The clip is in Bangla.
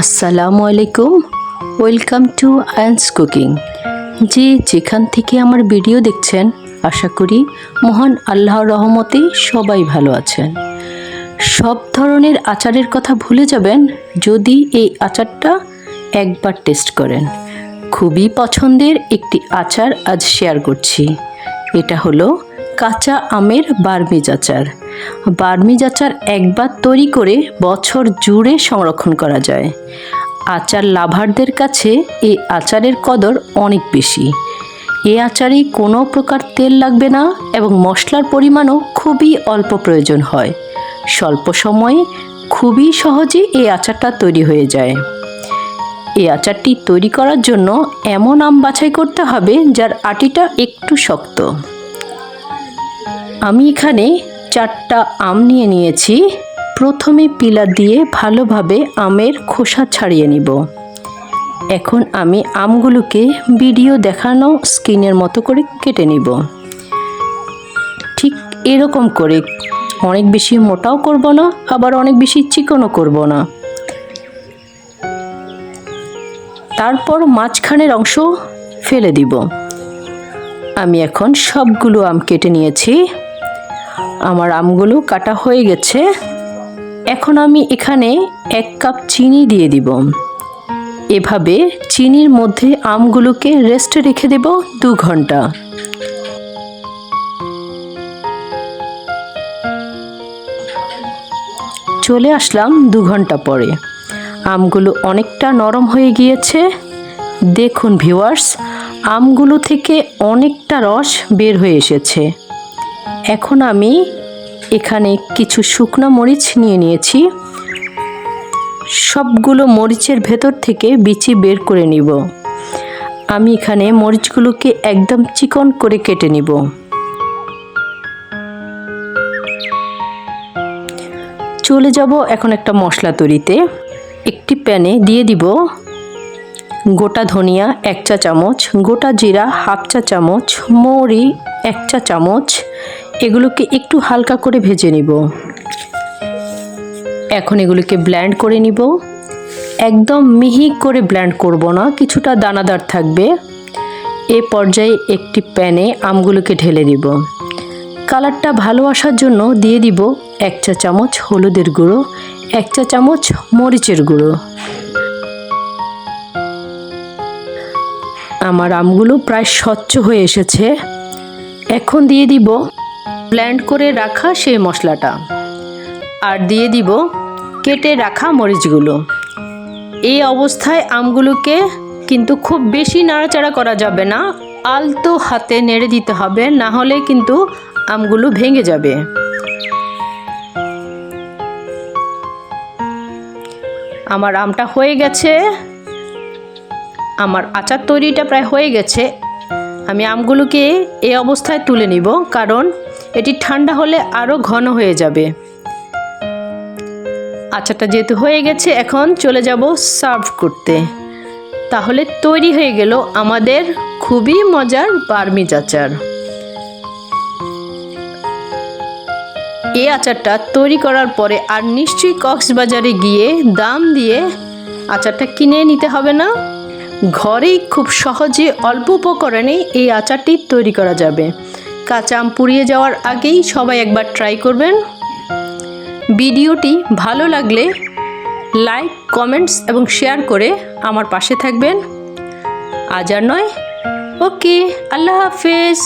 আসসালামু আলাইকুম ওয়েলকাম টু আয়ান্স কুকিং। যে যেখান থেকে আমার ভিডিও দেখছেন, আশা করি মহান আল্লাহর রহমতে সবাই ভালো আছেন। সব ধরনের আচারের কথা ভুলে যাবেন যদি এই আচারটা একবার টেস্ট করেন। খুবই পছন্দের একটি আচার আজ শেয়ার করছি। এটা হলো কাঁচা আমের বার্মিজ আচার। বার্মিজ আচার একবার তৈরি করে বছর জুড়ে সংরক্ষণ করা যায়। আচার লাভারদের কাছে এই আচারের কদর অনেক বেশি। এ আচারে কোনো প্রকার তেল লাগবে না এবং মশলার পরিমাণও খুবই অল্প প্রয়োজন হয়। স্বল্প সময়ে খুবই সহজে এই আচারটা তৈরি হয়ে যায়। এই আচারটি তৈরি করার জন্য এমন আম বাছাই করতে হবে যার আটিটা একটু শক্ত। আমি এখানে চারটা আম নিয়ে নিয়েছি। প্রথমে পিলার দিয়ে ভালোভাবে আমের খোসা ছাড়িয়ে নিব। এখন আমি আমগুলোকে ভিডিও দেখানো স্কিনের মতো করে কেটে নিব। ঠিক এরকম করে। অনেক বেশি মোটাও করব না, আবার অনেক বেশি চিকনও করব না। তারপর মাঝখানের অংশ ফেলে দিব। আমি এখন সবগুলো আম কেটে নিয়েছি। আমার আমগুলো কাটা হয়ে গেছে। এখন আমি এখানে এক কাপ চিনি দিয়ে দিব। এভাবে চিনির মধ্যে আমগুলোকে রেস্টে রেখে দেব দু ঘণ্টা। চলে আসলাম দু ঘণ্টা পরে। আমগুলো অনেকটা নরম হয়ে গিয়েছে। দেখুন ভিউয়ার্স আমগুলো থেকে অনেকটা রস বের হয়ে এসেছে। এখন আমি এখানে কিছু শুকনো মরিচ নিয়ে নিয়েছি। সবগুলো মরিচের ভেতর থেকে বিচি বের করে নিব। আমি এখানে মরিচগুলোকে একদম চিকন করে কেটে নিব। চলে যাব এখন একটা মশলা তৈরিতে। একটি প্যানে দিয়ে দিব গোটা ধনিয়া এক চা চামচ, গোটা জিরা হাফ চা চামচ, মৌরি এক চা চামচ, এগুলোকে একটু হালকা করে ভেজে নিব। এখন এগুলোকে ব্ল্যান্ড করে নিব। একদম মিহি করে ব্ল্যান্ড করব না, কিছুটা দানাদার থাকবে। এ পর্যায়ে একটি প্যানে আমগুলোকে ঢেলে দিব কালারটা ভালো আসার জন্য দিয়ে দিব এক চা চামচ হলুদের গুঁড়ো, এক চা চামচ মরিচের গুঁড়ো। আমার আমগুলো প্রায় স্বচ্ছ হয়ে এসেছে। এখন দিয়ে দিব ব্ল্যান্ড করে রাখা সেই মশলাটা। আর দিয়ে দিব কেটে রাখা মরিচগুলো। এই অবস্থায় আমগুলোকে কিন্তু খুব বেশি নাড়াচাড়া করা যাবে না। আলতো হাতে নেড়ে দিতে হবে, না হলে কিন্তু আমগুলো ভেঙে যাবে। আমার আমটা হয়ে গেছে। আমার আচার তৈরিটা প্রায় হয়ে গেছে। আমি আমগুলোকে এই অবস্থায় তুলে নিব, কারণ এটি ঠান্ডা হলে আরও ঘন হয়ে যাবে। আচারটা যেহেতু হয়ে গেছে, এখন চলে যাব সার্ভ করতে। তাহলে তৈরি হয়ে গেল আমাদের খুবই মজার বার্মিজ আচার। এই আচারটা তৈরি করার পরে আর নিশ্চয়ই কক্সবাজারে গিয়ে দাম দিয়ে আচারটা কিনে নিতে হবে না? ঘরেই খুব সহজে অল্প উপকরণে এই আচারটি তৈরি করা যাবে। কাঁচা আম পুড়িয়ে যাওয়ার আগেই সবাই একবার ট্রাই করবেন। ভিডিওটি ভালো লাগলে লাইক কমেন্টস এবং শেয়ার করে আমার পাশে থাকবেন। আজ আর নয়। ওকে, আল্লাহ হাফেজ।